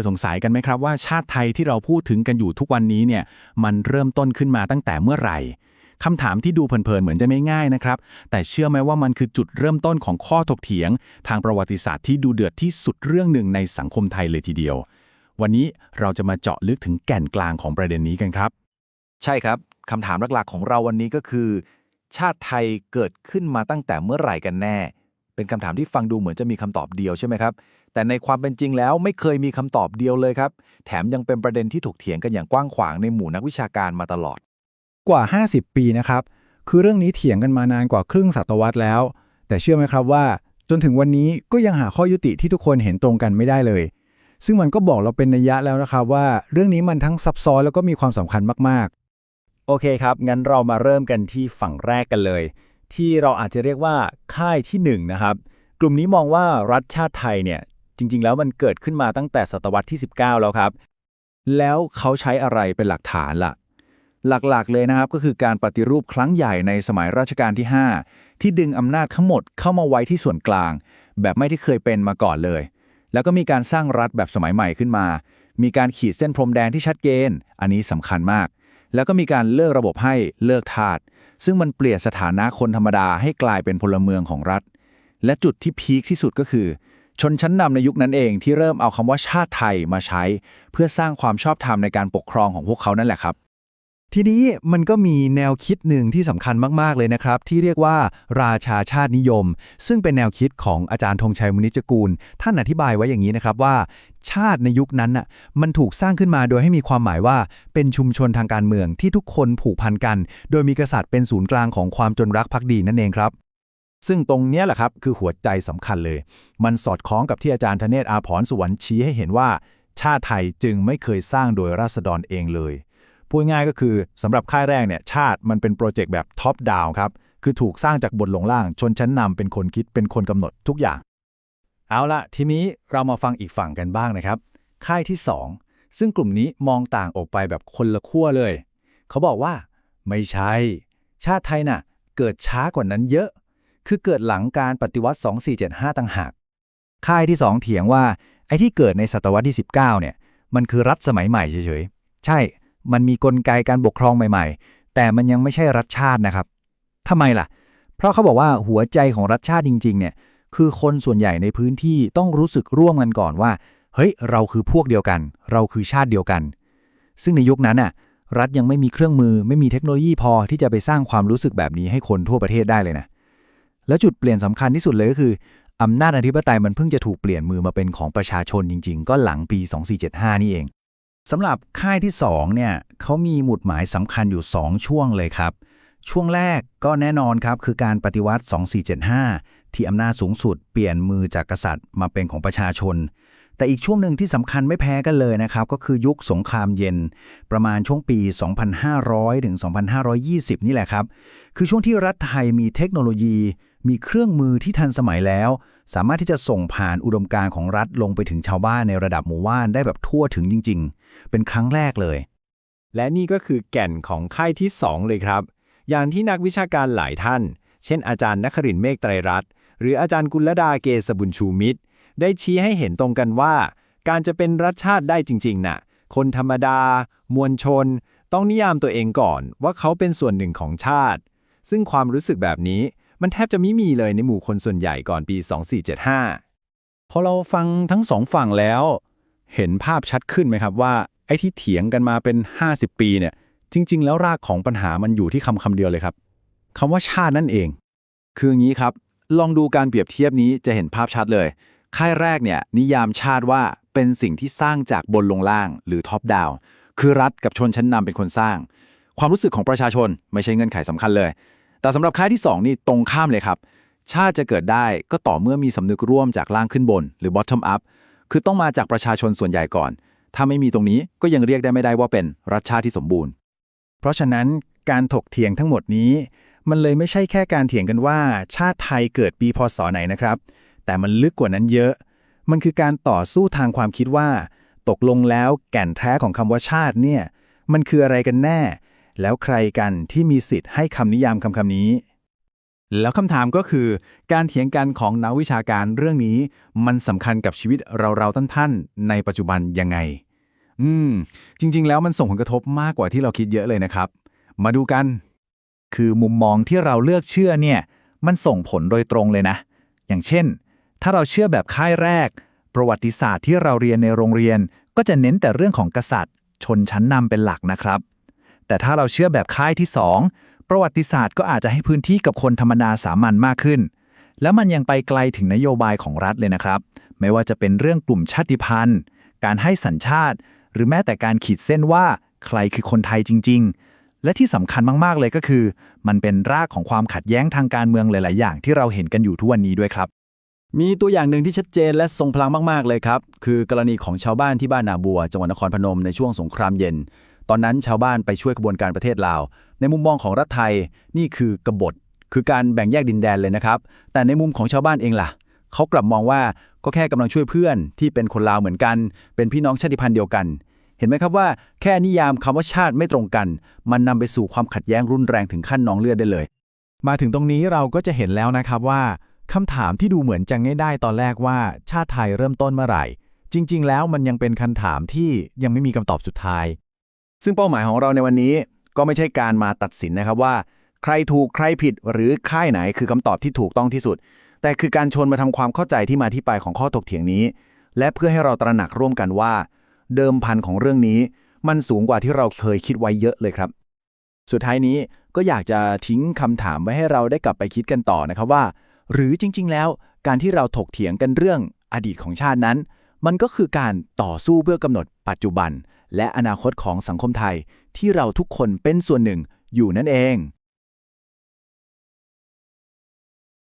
ยสงสัยกันไหมครับว่าชาติไทยที่เราพูดถึงกันอยู่ทุกวันนี้เนี่ยมันเริ่มต้นขึ้นมาตั้งแต่เมื่อไหร่คำถามที่ดูเพลินๆเหมือนจะไม่ง่ายนะครับ แต่เชื่อไหมว่ามันคือจุดเริ่มต้นของข้อถกเถียง ทางประวัติศาสตร์ที่ดูเดือดที่สุดเรื่องหนึ่งในสังคมไทยเลยทีเดียว วันนี้เราจะมาเจาะลึกถึงแก่นกลางของประเด็นนี้กันครับ ใช่ครับคำถามหลักๆของเราวันนี้ก็คือ ชาติไทยเกิดขึ้นมาตั้งแต่เมื่อไหร่กันแน่ เป็นคำถามที่ฟังดูเหมือนจะมีคำตอบเดียวใช่ไหมครับ แต่ในความเป็นจริงแล้วไม่เคยมีคำตอบเดียวเลยครับ แถมยังเป็นประเด็นที่ถกเถียงกันอย่างกว้างขวางในหมู่นักวิชาการมาตลอด กว่า 50 ปีนะครับ คือเรื่องนี้เถียงกันมานานกว่าครึ่งศตวรรษแล้ว แต่เชื่อไหมครับว่า จนถึงวันนี้ก็ยังหาข้อยุติที่ทุกคนเห็นตรงกันไม่ได้เลย ซึ่งมันก็บอกเราเป็นนัยยะแล้วนะครับว่า เรื่องนี้มันทั้งซับซ้อนแล้วก็มีความสำคัญมากโอเคครับงั้นเรามาเริ่มกันที่ฝั่งแรกกันเลย ที่เราอาจจะเรียกว่าค่ายที่1นะครับ กลุ่มนี้มองว่ารัฐชาติไทยเนี่ยจริง ๆ แล้วมันเกิดขึ้นมาตั้งแต่ศตวรรษที่ 19 แล้วครับ แล้วเขาใช้อะไรเป็นหลักฐานล่ะ หลักๆเลยนะครับก็คือการปฏิรูปครั้งใหญ่ในสมัยรัชกาลที่ 5 ที่ดึงอำนาจทั้งหมดเข้ามาไว้ที่ส่วนกลาง แบบไม่ที่เคยเป็นมาก่อนเลย แล้วก็มีการสร้างรัฐแบบสมัยใหม่ขึ้นมา มีการขีดเส้นพรมแดนที่ชัดเจน อันนี้สำคัญมาก แล้วก็มีการเลิกระบบให้เลิกทาสซึ่งมันเปลี่ยนสถานะคนธรรมดาให้กลายเป็นพลเมืองของรัฐ และจุดที่พีคที่สุดก็คือ ชนชั้นนำในยุคนั้นเองที่เริ่มเอาคำว่าชาติไทยมาใช้ เพื่อสร้างความชอบธรรมในการปกครองของพวกเขานั่นแหละครับ ทีนี้มันก็มีแนวคิดหนึ่งที่สำคัญมาก ๆ เลยนะครับ ที่เรียกว่าราชาชาตินิยม ซึ่งเป็นแนวคิดของอาจารย์ธงชัยมนิจกูล ท่านอธิบายไว้อย่างนี้นะครับว่า ชาติในยุคนั้นน่ะมันถูกสร้างขึ้นมาโดยให้มีความหมายว่าเป็นชุมชนทางการเมืองที่ทุกคนผูกพันกัน โดยมีกษัตริย์เป็นศูนย์กลางของความจนรักภักดีนั่นเองครับ ซึ่งตรงเนี้ยแหละครับคือหัวใจสำคัญเลย มันสอดคล้องกับที่อาจารย์ธเนศอาภรณ์สุวรรณชี้ให้เห็นว่า ชาติไทยจึงไม่เคยสร้างโดยราษฎรเองเลย พูดง่ายก็คือสำหรับค่ายแรกเนี่ยชาติมันเป็นโปรเจกต์แบบท็อปดาวครับ คือถูกสร้างจากบนลงล่าง ชนชั้นนำเป็นคนคิดเป็นคนกำหนดทุกอย่าง เอาละทีนี้เรามาฟังอีกฝั่งกันบ้างนะครับ ค่ายที่ 2 ซึ่งกลุ่มนี้มองต่างออกไปแบบคนละขั้วเลย เขาบอกว่า ไม่ใช่ ชาติไทยน่ะ เกิดช้ากว่านั้นเยอะ คือเกิดหลังการปฏิวัติ 2475ต่างหากค่ายที่ 2 เถียงว่าไอ้ที่เกิดในศตวรรษที่ 19เนี่ยมันคือรัฐสมัยใหม่เฉยๆใช่ มันมีกลไกการปกครองใหม่ๆ แต่มันยังไม่ใช่รัฐชาตินะครับทำไมล่ะ เพราะเขาบอกว่าหัวใจของรัฐชาติจริง ๆ เนี่ยคือคนส่วนใหญ่ในพื้นที่ต้องรู้สึกร่วมกันก่อนว่า เฮ้ย เราคือพวกเดียวกัน เราคือชาติเดียวกัน ซึ่งในยุคนั้นน่ะ รัฐยังไม่มีเครื่องมือไม่มีเทคโนโลยีพอที่จะไปสร้างความรู้สึกแบบนี้ให้คนทั่วประเทศได้เลยนะ แล้วจุดเปลี่ยนสำคัญที่สุดเลยก็คืออำนาจอธิปไตยมันเพิ่งจะถูกเปลี่ยนมือมาเป็นของประชาชนจริง ๆ ก็หลังปี 2475 นี่เอง สำหรับค่ายที่ 2 เนี่ยเขามีหมุดหมายสำคัญอยู่ 2 ช่วงเลยครับ ช่วงแรกก็แน่นอนครับคือการปฏิวัติ 2475 ที่อำนาจสูงสุดเปลี่ยนมือจากกษัตริย์มาเป็นของประชาชน แต่อีกช่วงหนึ่งที่สำคัญไม่แพ้กันเลยนะครับ ก็คือยุคสงครามเย็น ประมาณช่วงปี 2500 ถึง 2520 นี่แหละครับ คือช่วงที่รัฐไทยมีเทคโนโลยี มีเครื่องมือที่ทันสมัยแล้ว สามารถที่จะส่งผ่านอุดมการของรัฐลงไปถึงชาวบ้านในระดับหมู่บ้านได้แบบทั่วถึงจริง ๆ เป็นครั้งแรกเลย และนี่ก็คือแก่นของค่ายที่ 2 เลยครับ อย่างที่นักวิชาการหลายท่าน เช่น อาจารย์นครินเมฆไตรรัตน์หรืออาจารย์กุลดาเกษบุญชูมิตร ได้ชี้ให้เห็นตรงกันว่า การจะเป็นรัฐชาติได้จริงๆน่ะคนธรรมดา มวลชน ต้องนิยามตัวเองก่อนว่าเขาเป็นส่วนหนึ่งของชาติ ซึ่งความรู้สึกแบบนี้มันแทบจะไม่มีเลยในหมู่คนส่วนใหญ่ก่อนปี 2475 พอเราฟังทั้งสองฝั่งแล้ว เห็นภาพชัดขึ้นไหมครับว่า ไอ้ที่เถียงกันมาเป็น 50 ปีเนี่ย จริง ๆ แล้วรากของปัญหามันอยู่ที่คำคำเดียวเลยครับคำว่าชาตินั่นเอง คืออย่างนี้ครับ ลองดูการเปรียบเทียบนี้จะเห็นภาพชัดเลย ค่ายแรกเนี่ยนิยามชาติว่าเป็นสิ่งที่สร้างจากบนลงล่างหรือท็อปดาวคือรัฐกับชนชั้นนำเป็นคนสร้าง ความรู้สึกของประชาชนไม่ใช่เงื่อนไขสำคัญเลย แต่สำหรับค่ายที่ 2 นี่ตรงข้ามเลยครับ ชาติจะเกิดได้ก็ต่อเมื่อมีสำนึกร่วมจากล่างขึ้นบน หรือ bottom up คือต้องมาจากประชาชนส่วนใหญ่ก่อน ถ้าไม่มีตรงนี้ก็ยังเรียกได้ไม่ได้ว่าเป็นรัฐชาติที่สมบูรณ์ เพราะฉะนั้นการถกเถียงทั้งหมดนี้ มันเลยไม่ใช่แค่การเถียงกันว่า ชาติไทยเกิดปีพศไหนนะครับ แต่มันลึกกว่านั้นเยอะ มันคือการต่อสู้ทางความคิดว่า ตกลงแล้วแก่นแท้ของคำว่าชาติเนี่ย มันคืออะไรกันแน่ แล้วใครกันที่มีสิทธิ์ให้คำนิยามคำคำนี้ แล้วคำถามก็คือ การเถียงกันของนักวิชาการเรื่องนี้ มันสำคัญกับชีวิตเราๆท่านๆในปัจจุบันยังไง อืม จริง ๆ แล้วมันส่งผลกระทบมากกว่าที่เราคิดเยอะเลยนะครับ มาดูกัน คือมุมมองที่เราเลือกเชื่อเนี่ย มันส่งผลโดยตรงเลยนะ อย่างเช่น ถ้าเราเชื่อแบบค่ายแรก ประวัติศาสตร์ที่เราเรียนในโรงเรียน ก็จะเน้นแต่เรื่องของกษัตริย์ ชนชั้นนำเป็นหลักนะครับ แต่ถ้าเราเชื่อแบบค่ายที่ 2 ประวัติศาสตร์ก็อาจจะให้พื้นที่กับคนธรรมดาสามัญมากขึ้น แล้วมันยังไปไกลถึงนโยบายของรัฐเลยนะครับ ไม่ว่าจะเป็นเรื่องกลุ่มชาติพันธุ์ การให้สัญชาติ หรือแม้แต่การขีดเส้นว่าใครคือคนไทยจริง ๆ และที่สำคัญมากๆเลยก็คือ มันเป็นรากของความขัดแย้งทางการเมืองหลาย ๆ อย่างที่เราเห็นกันอยู่ทุกวันนี้ด้วยครับ มีตัวอย่างหนึ่งที่ชัดเจนและทรงพลังมาก ๆ เลยครับ คือกรณีของชาวบ้านที่บ้านนาบัว จังหวัดนครพนมในช่วงสงครามเย็น ตอนนั้นชาวบ้านไปช่วยขบวนการประเทศลาว ในมุมมองของรัฐไทยนี่คือกบฏ คือการแบ่งแยกดินแดนเลยนะครับ แต่ในมุมของชาวบ้านเองล่ะ เขากลับมองว่าก็แค่กำลังช่วยเพื่อนที่เป็นคนลาวเหมือนกัน เป็นพี่น้องชาติพันธุ์เดียวกัน เห็นไหมครับว่า แค่นิยามคำว่าชาติไม่ตรงกัน มันนำไปสู่ความขัดแย้งรุนแรงถึงขั้นนองเลือดได้เลย มาถึงตรงนี้เราก็จะเห็นแล้วนะครับว่า คำถามที่ดูเหมือนจะง่ายได้ตอนแรกว่าชาติไทยเริ่มต้นเมื่อไหร่ จริง ๆ แล้วมันยังเป็นคำถามที่ยังไม่มีคำตอบสุดท้าย ซึ่งเป้าหมายของเราในวันนี้ก็ไม่ใช่การมาตัดสินนะครับว่า ใครถูกใครผิดหรือค่ายไหนคือคำตอบที่ถูกต้องที่สุด แต่คือการชวนมาทำความเข้าใจที่มาที่ไปของข้อถกเถียงนี้ และเพื่อให้เราตระหนักร่วมกันว่า เดิมพันของเรื่องนี้ มันสูงกว่าที่เราเคยคิดไว้เยอะเลยครับ สุดท้ายนี้ก็อยากจะทิ้งคำถามไว้ให้เราได้กลับไปคิดกันต่อนะครับว่า หรือจริง ๆ แล้วการที่เราถกเถียงกันเรื่องอดีตของชาตินั้น มันก็คือการต่อสู้เพื่อกำหนดปัจจุบัน และอนาคตของสังคมไทยที่เราทุกคนเป็นส่วนหนึ่งอยู่นั่นเอง